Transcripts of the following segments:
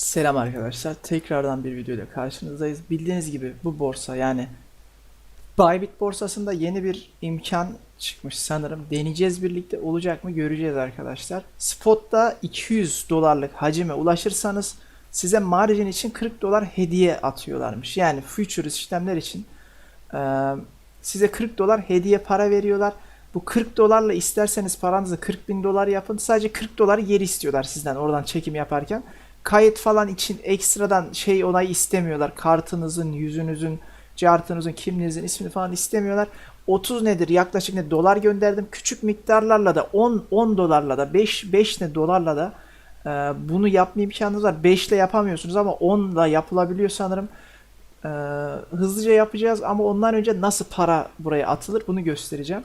Selam arkadaşlar. Tekrardan bir videoyla karşınızdayız. Bildiğiniz gibi bu borsa yani Bybit borsasında yeni bir imkan çıkmış sanırım. Deneyeceğiz birlikte olacak mı göreceğiz arkadaşlar. Spot'ta 200 dolarlık hacime ulaşırsanız size margin için 40 dolar hediye atıyorlarmış. Yani future işlemler için size 40 dolar hediye para veriyorlar. Bu 40 dolarla isterseniz paranızı 40 bin dolar yapın. Sadece 40 dolar geri istiyorlar sizden oradan çekim yaparken. Kayıt falan için ekstradan şey onayı istemiyorlar. Kartınızın, yüzünüzün, cartınızın, kimliğinizin ismini falan istemiyorlar. 30 nedir? Yaklaşık ne dolar gönderdim. Küçük miktarlarla da 10 10 dolarla da 5 5 ne dolarla da e, bunu yapma imkanınız var. 5 ile yapamıyorsunuz ama 10 da yapılabiliyor sanırım. Ee, hızlıca yapacağız ama ondan önce nasıl para buraya atılır bunu göstereceğim.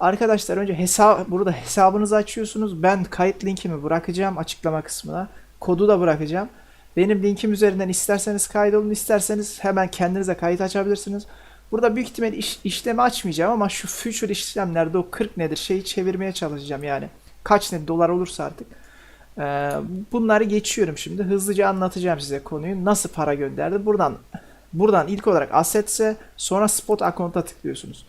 Arkadaşlar önce hesap burada hesabınızı açıyorsunuz. Ben kayıt linkimi bırakacağım açıklama kısmına. Kodu da bırakacağım. Benim linkim üzerinden isterseniz kaydolun, isterseniz hemen kendinize kayıt açabilirsiniz. Burada büyük ihtimal iş- işlemi açmayacağım ama şu future işlemlerde o 40 nedir şeyi çevirmeye çalışacağım yani. Kaç ne dolar olursa artık. Ee, bunları geçiyorum şimdi. Hızlıca anlatacağım size konuyu. Nasıl para gönderdi? Buradan buradan ilk olarak Assets'e sonra Spot Account'a tıklıyorsunuz.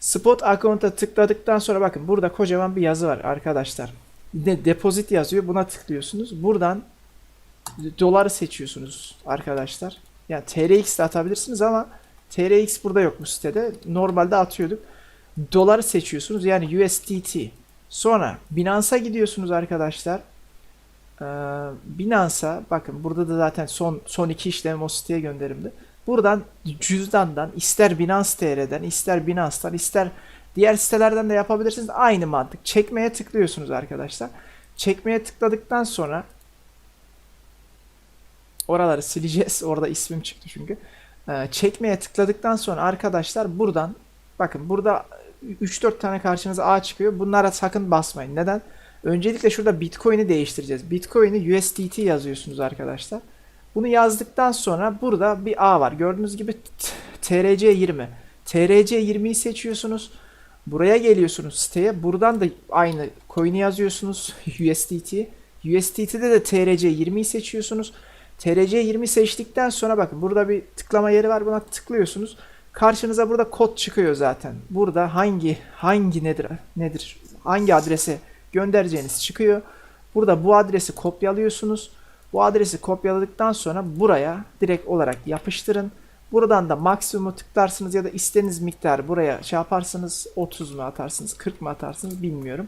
Spot Account'a tıkladıktan sonra bakın burada kocaman bir yazı var arkadaşlar. De deposit yazıyor. Buna tıklıyorsunuz. Buradan doları seçiyorsunuz arkadaşlar. Yani TRX de atabilirsiniz ama TRX burada yok bu sitede. Normalde atıyorduk. Doları seçiyorsunuz. Yani USDT. Sonra Binance'a gidiyorsunuz arkadaşlar. Ee, Binance'a bakın burada da zaten son son iki işlemim o siteye gönderimdi. Buradan cüzdandan ister Binance TR'den ister Binance'dan ister diğer sitelerden de yapabilirsiniz. Aynı mantık. Çekmeye tıklıyorsunuz arkadaşlar. Çekmeye tıkladıktan sonra oraları sileceğiz. Orada ismim çıktı çünkü. Ee, çekmeye tıkladıktan sonra arkadaşlar buradan bakın burada 3-4 tane karşınıza A çıkıyor. Bunlara sakın basmayın. Neden? Öncelikle şurada Bitcoin'i değiştireceğiz. Bitcoin'i USDT yazıyorsunuz arkadaşlar. Bunu yazdıktan sonra burada bir A var. Gördüğünüz gibi t- TRC20. TRC20'yi seçiyorsunuz. Buraya geliyorsunuz siteye. Buradan da aynı coin'i yazıyorsunuz USDT. USDT'de de TRC20'yi seçiyorsunuz. TRC20 seçtikten sonra bakın burada bir tıklama yeri var. Buna tıklıyorsunuz. Karşınıza burada kod çıkıyor zaten. Burada hangi hangi nedir nedir hangi adrese göndereceğiniz çıkıyor. Burada bu adresi kopyalıyorsunuz. Bu adresi kopyaladıktan sonra buraya direkt olarak yapıştırın. Buradan da maksimumu tıklarsınız ya da istediğiniz miktarı buraya şey yaparsınız. 30 mu atarsınız, 40 mı atarsınız bilmiyorum.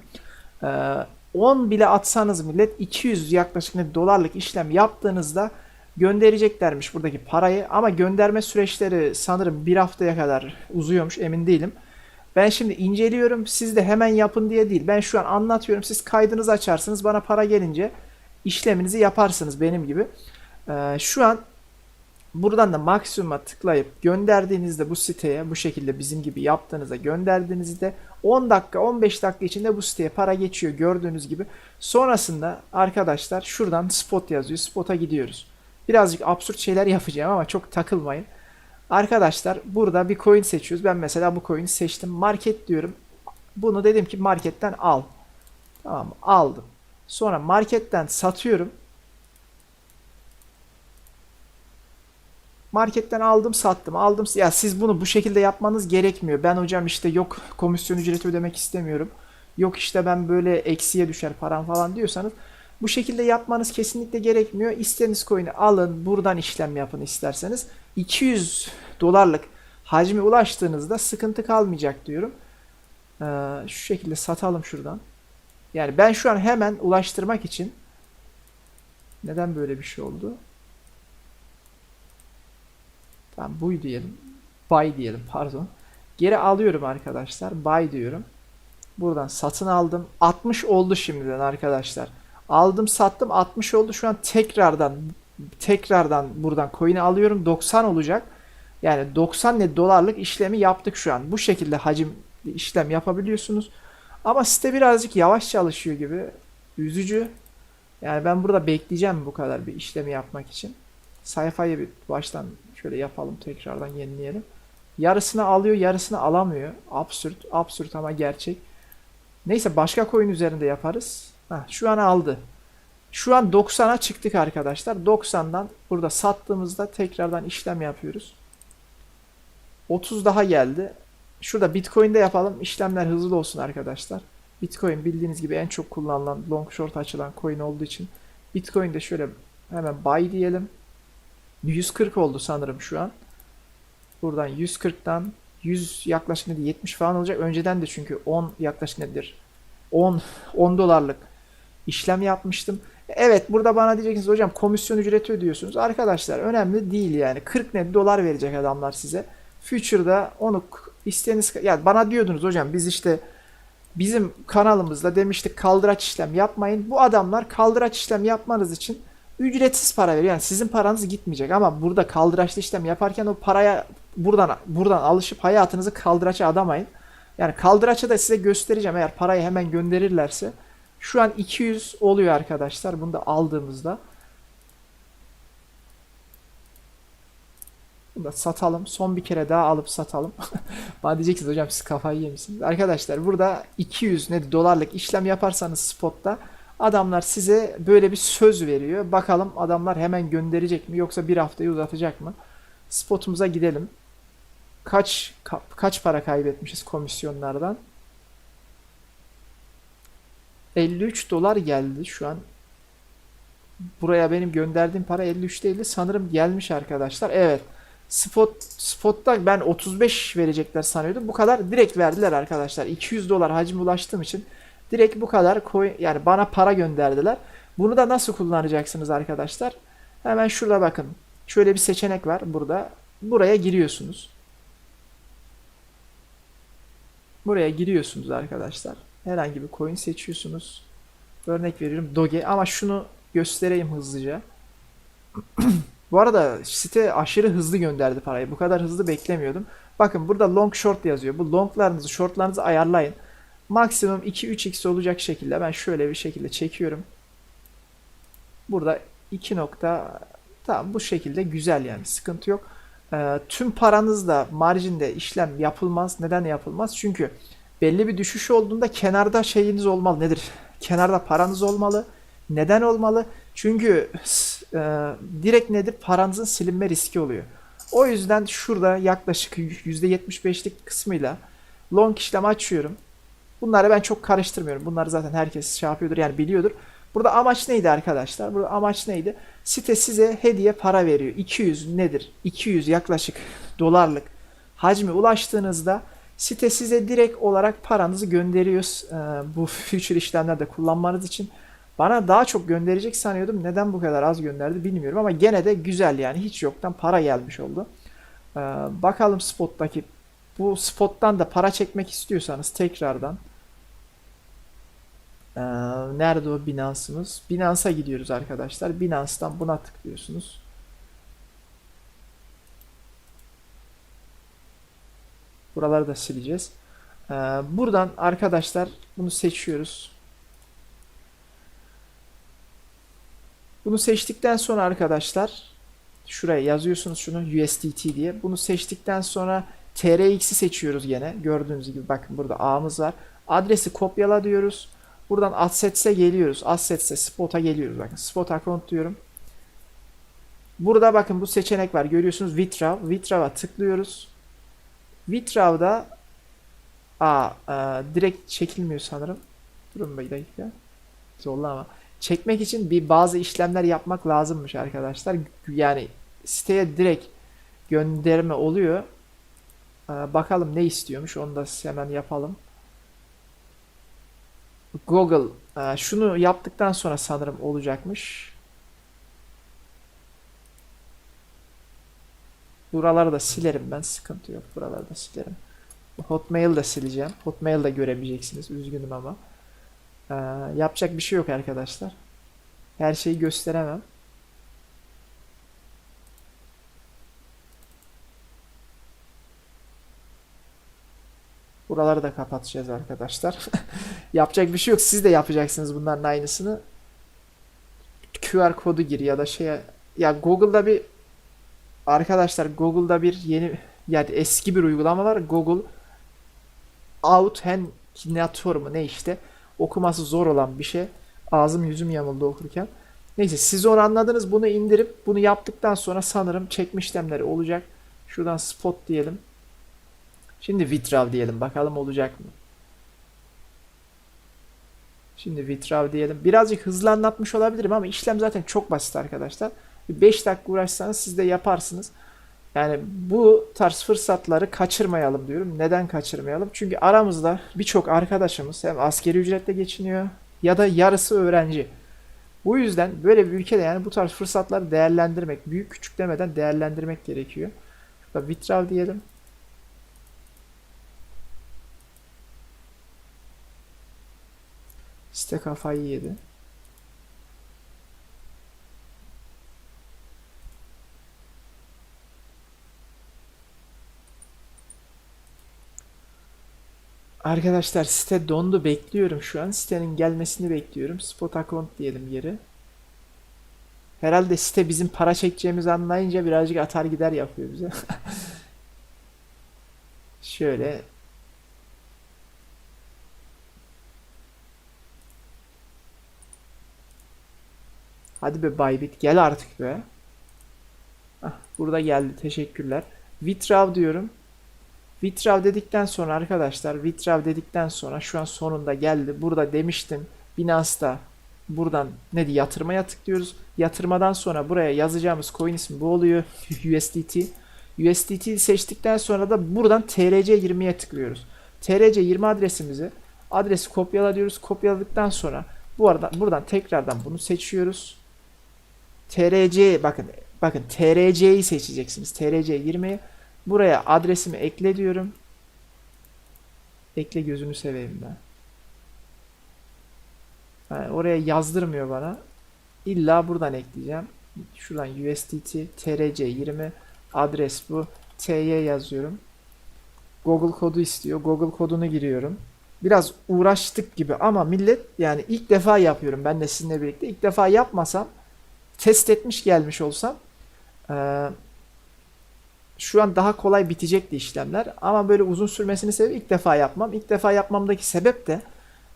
Ee, 10 bile atsanız millet 200 yaklaşık ne dolarlık işlem yaptığınızda göndereceklermiş buradaki parayı ama gönderme süreçleri sanırım bir haftaya kadar uzuyormuş emin değilim. Ben şimdi inceliyorum siz de hemen yapın diye değil. Ben şu an anlatıyorum siz kaydınızı açarsınız bana para gelince işleminizi yaparsınız benim gibi. Ee, şu an buradan da maksimuma tıklayıp gönderdiğinizde bu siteye bu şekilde bizim gibi yaptığınızda gönderdiğinizde 10 dakika 15 dakika içinde bu siteye para geçiyor gördüğünüz gibi. Sonrasında arkadaşlar şuradan spot yazıyor. Spot'a gidiyoruz. Birazcık absürt şeyler yapacağım ama çok takılmayın. Arkadaşlar burada bir coin seçiyoruz. Ben mesela bu coin'i seçtim. Market diyorum. Bunu dedim ki marketten al. Tamam? Aldım. Sonra marketten satıyorum. Marketten aldım sattım aldım. Ya siz bunu bu şekilde yapmanız gerekmiyor. Ben hocam işte yok komisyon ücreti ödemek istemiyorum. Yok işte ben böyle eksiye düşer param falan diyorsanız bu şekilde yapmanız kesinlikle gerekmiyor. İstediğiniz coin'i alın buradan işlem yapın isterseniz. 200 dolarlık hacme ulaştığınızda sıkıntı kalmayacak diyorum. Ee, şu şekilde satalım şuradan. Yani ben şu an hemen ulaştırmak için neden böyle bir şey oldu? Tamam buy diyelim. Buy diyelim pardon. Geri alıyorum arkadaşlar. Buy diyorum. Buradan satın aldım. 60 oldu şimdiden arkadaşlar. Aldım sattım 60 oldu. Şu an tekrardan tekrardan buradan coin'i alıyorum. 90 olacak. Yani 90 ne dolarlık işlemi yaptık şu an. Bu şekilde hacim işlem yapabiliyorsunuz. Ama site birazcık yavaş çalışıyor gibi. Üzücü. Yani ben burada bekleyeceğim bu kadar bir işlemi yapmak için. Sayfayı bir baştan şöyle yapalım tekrardan yenileyelim. Yarısını alıyor, yarısını alamıyor. Absürt, absürt ama gerçek. Neyse başka coin üzerinde yaparız. Heh, şu an aldı. Şu an 90'a çıktık arkadaşlar. 90'dan burada sattığımızda tekrardan işlem yapıyoruz. 30 daha geldi. Şurada Bitcoin'de yapalım. İşlemler hızlı olsun arkadaşlar. Bitcoin bildiğiniz gibi en çok kullanılan long short açılan coin olduğu için Bitcoin'de şöyle hemen buy diyelim. 140 oldu sanırım şu an. Buradan 140'tan 100 yaklaşık nedir? 70 falan olacak. Önceden de çünkü 10 yaklaşık nedir? 10 10 dolarlık işlem yapmıştım. Evet burada bana diyeceksiniz hocam komisyon ücreti ödüyorsunuz. Arkadaşlar önemli değil yani. 40 net dolar verecek adamlar size. Future'da onu k- istediğiniz ya bana diyordunuz hocam biz işte bizim kanalımızda demiştik kaldıraç işlem yapmayın. Bu adamlar kaldıraç işlem yapmanız için ücretsiz para veriyor. Yani sizin paranız gitmeyecek ama burada kaldıraçlı işlem yaparken o paraya buradan buradan alışıp hayatınızı kaldıraça adamayın. Yani kaldıraçı da size göstereceğim eğer parayı hemen gönderirlerse. Şu an 200 oluyor arkadaşlar. Bunu da aldığımızda. Bunu da satalım. Son bir kere daha alıp satalım. Bana diyeceksiniz hocam siz kafayı yemişsiniz. Arkadaşlar burada 200 ne dolarlık işlem yaparsanız spotta adamlar size böyle bir söz veriyor. Bakalım adamlar hemen gönderecek mi yoksa bir haftayı uzatacak mı? Spotumuza gidelim. Kaç ka- kaç para kaybetmişiz komisyonlardan? 53 dolar geldi şu an. Buraya benim gönderdiğim para 53 değildi. Sanırım gelmiş arkadaşlar. Evet. Spot spotta ben 35 verecekler sanıyordum. Bu kadar direkt verdiler arkadaşlar. 200 dolar hacim ulaştığım için direkt bu kadar coin yani bana para gönderdiler. Bunu da nasıl kullanacaksınız arkadaşlar? Hemen şurada bakın. Şöyle bir seçenek var burada. Buraya giriyorsunuz. Buraya giriyorsunuz arkadaşlar. Herhangi bir coin seçiyorsunuz. Örnek veriyorum Doge ama şunu göstereyim hızlıca. Bu arada site aşırı hızlı gönderdi parayı. Bu kadar hızlı beklemiyordum. Bakın burada long short yazıyor. Bu longlarınızı, shortlarınızı ayarlayın. Maksimum 2-3x olacak şekilde ben şöyle bir şekilde çekiyorum. Burada 2 nokta tamam bu şekilde güzel yani sıkıntı yok. Ee, tüm paranızda marjinde işlem yapılmaz. Neden yapılmaz? Çünkü belli bir düşüş olduğunda kenarda şeyiniz olmalı. Nedir? Kenarda paranız olmalı. Neden olmalı? Çünkü e, direkt nedir? Paranızın silinme riski oluyor. O yüzden şurada yaklaşık %75'lik kısmıyla long işlem açıyorum. Bunları ben çok karıştırmıyorum. Bunları zaten herkes şey yapıyordur yani biliyordur. Burada amaç neydi arkadaşlar? Burada amaç neydi? Site size hediye para veriyor. 200 nedir? 200 yaklaşık dolarlık hacme ulaştığınızda site size direkt olarak paranızı gönderiyor e, bu future işlemlerde kullanmanız için. Bana daha çok gönderecek sanıyordum. Neden bu kadar az gönderdi bilmiyorum ama gene de güzel yani hiç yoktan para gelmiş oldu. E, bakalım spottaki bu spottan da para çekmek istiyorsanız tekrardan ee, nerede o Binance'ımız? Binance'a gidiyoruz arkadaşlar. Binance'tan buna tıklıyorsunuz. Buraları da sileceğiz. Ee, buradan arkadaşlar bunu seçiyoruz. Bunu seçtikten sonra arkadaşlar şuraya yazıyorsunuz şunu USDT diye. Bunu seçtikten sonra TRX'i seçiyoruz gene. Gördüğünüz gibi bakın burada A'mız var. Adresi kopyala diyoruz. Buradan Assets'e geliyoruz. Assets'e Spot'a geliyoruz. Bakın Spot Account diyorum. Burada bakın bu seçenek var. Görüyorsunuz Withdraw. Withdraw'a tıklıyoruz. Withdraw'da Aa, e, direkt çekilmiyor sanırım. Durun bir dakika. Zorla ama. Çekmek için bir bazı işlemler yapmak lazımmış arkadaşlar. Yani siteye direkt gönderme oluyor. Ee, bakalım ne istiyormuş. Onu da hemen yapalım. Google e, şunu yaptıktan sonra sanırım olacakmış. Buraları da silerim ben. Sıkıntı yok. Buraları da silerim. Hotmail da sileceğim. Hotmail da görebileceksiniz. Üzgünüm ama. Ee, yapacak bir şey yok arkadaşlar. Her şeyi gösteremem. Buraları da kapatacağız arkadaşlar. Yapacak bir şey yok. Siz de yapacaksınız bunların aynısını. QR kodu gir ya da şeye ya Google'da bir arkadaşlar Google'da bir yeni yani eski bir uygulama var. Google Authenticator mu ne işte okuması zor olan bir şey. Ağzım yüzüm yamuldu okurken. Neyse siz onu anladınız. Bunu indirip bunu yaptıktan sonra sanırım çekme işlemleri olacak. Şuradan spot diyelim. Şimdi withdraw diyelim. Bakalım olacak mı? Şimdi withdraw diyelim. Birazcık hızlı anlatmış olabilirim ama işlem zaten çok basit arkadaşlar. 5 dakika uğraşsanız siz de yaparsınız. Yani bu tarz fırsatları kaçırmayalım diyorum. Neden kaçırmayalım? Çünkü aramızda birçok arkadaşımız hem askeri ücretle geçiniyor ya da yarısı öğrenci. Bu yüzden böyle bir ülkede yani bu tarz fırsatları değerlendirmek, büyük küçük demeden değerlendirmek gerekiyor. Şurada withdraw diyelim. Site kafayı yedi. Arkadaşlar site dondu bekliyorum şu an. Sitenin gelmesini bekliyorum. Spot account diyelim geri. Herhalde site bizim para çekeceğimizi anlayınca birazcık atar gider yapıyor bize. Şöyle Hadi be Bybit gel artık be. Hah, burada geldi. Teşekkürler. Withdraw diyorum. Withdraw dedikten sonra arkadaşlar withdraw dedikten sonra şu an sonunda geldi. Burada demiştim Binance'da buradan ne diye yatırmaya tıklıyoruz. Yatırmadan sonra buraya yazacağımız coin ismi bu oluyor. USDT. USDT seçtikten sonra da buradan TRC20'ye tıklıyoruz. TRC20 adresimizi adresi kopyala diyoruz. Kopyaladıktan sonra bu arada buradan tekrardan bunu seçiyoruz. TRC bakın bakın TRC'yi seçeceksiniz. TRC20'yi buraya adresimi ekle diyorum. Ekle gözünü seveyim ben. Yani oraya yazdırmıyor bana. İlla buradan ekleyeceğim. Şuradan USDT TRC20 adres bu. TY yazıyorum. Google kodu istiyor. Google kodunu giriyorum. Biraz uğraştık gibi ama millet yani ilk defa yapıyorum ben de sizinle birlikte. İlk defa yapmasam test etmiş gelmiş olsam eee, şu an daha kolay bitecekti işlemler. Ama böyle uzun sürmesini sebebi ilk defa yapmam. İlk defa yapmamdaki sebep de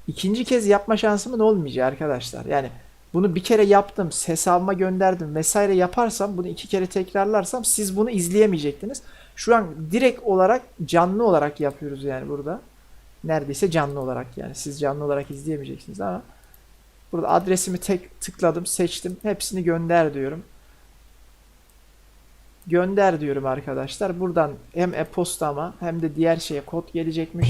ikinci kez yapma şansımın olmayacağı arkadaşlar. Yani bunu bir kere yaptım, hesabıma gönderdim vesaire yaparsam, bunu iki kere tekrarlarsam siz bunu izleyemeyecektiniz. Şu an direkt olarak canlı olarak yapıyoruz yani burada. Neredeyse canlı olarak yani. Siz canlı olarak izleyemeyeceksiniz ama burada adresimi tek tıkladım, seçtim. Hepsini gönder diyorum. Gönder diyorum arkadaşlar. Buradan hem e-postama hem de diğer şeye kod gelecekmiş.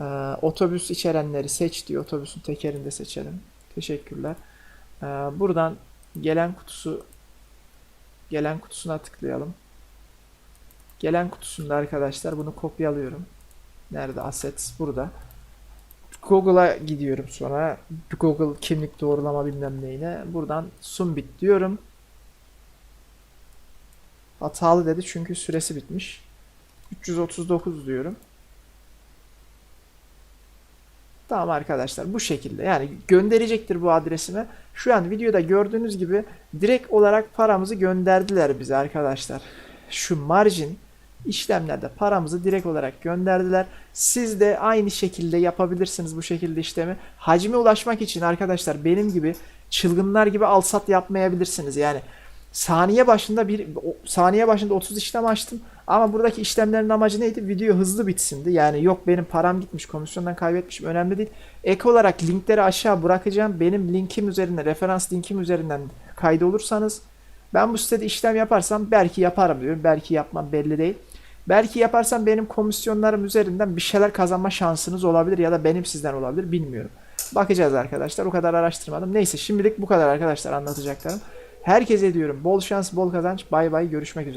Ee, otobüs içerenleri seç diyor. Otobüsün tekerini de seçelim. Teşekkürler. Ee, buradan gelen kutusu gelen kutusuna tıklayalım. Gelen kutusunda arkadaşlar bunu kopyalıyorum. Nerede? Assets burada. Google'a gidiyorum sonra. Google kimlik doğrulama bilmem neyine. Buradan Sumbit diyorum. Hatalı dedi çünkü süresi bitmiş. 339 diyorum. Tamam arkadaşlar bu şekilde yani gönderecektir bu adresime. Şu an videoda gördüğünüz gibi direkt olarak paramızı gönderdiler bize arkadaşlar. Şu margin işlemlerde paramızı direkt olarak gönderdiler. Siz de aynı şekilde yapabilirsiniz bu şekilde işlemi. Hacme ulaşmak için arkadaşlar benim gibi çılgınlar gibi alsat yapmayabilirsiniz. Yani saniye başında bir saniye başında 30 işlem açtım. Ama buradaki işlemlerin amacı neydi? Video hızlı bitsindi. Yani yok benim param gitmiş, komisyondan kaybetmişim önemli değil. Ek olarak linkleri aşağı bırakacağım. Benim linkim üzerinden, referans linkim üzerinden kaydolursanız ben bu sitede işlem yaparsam belki yaparım diyorum. Belki yapmam belli değil. Belki yaparsam benim komisyonlarım üzerinden bir şeyler kazanma şansınız olabilir ya da benim sizden olabilir bilmiyorum. Bakacağız arkadaşlar. O kadar araştırmadım. Neyse şimdilik bu kadar arkadaşlar anlatacaklarım. Herkese diyorum bol şans, bol kazanç. Bay bay görüşmek üzere.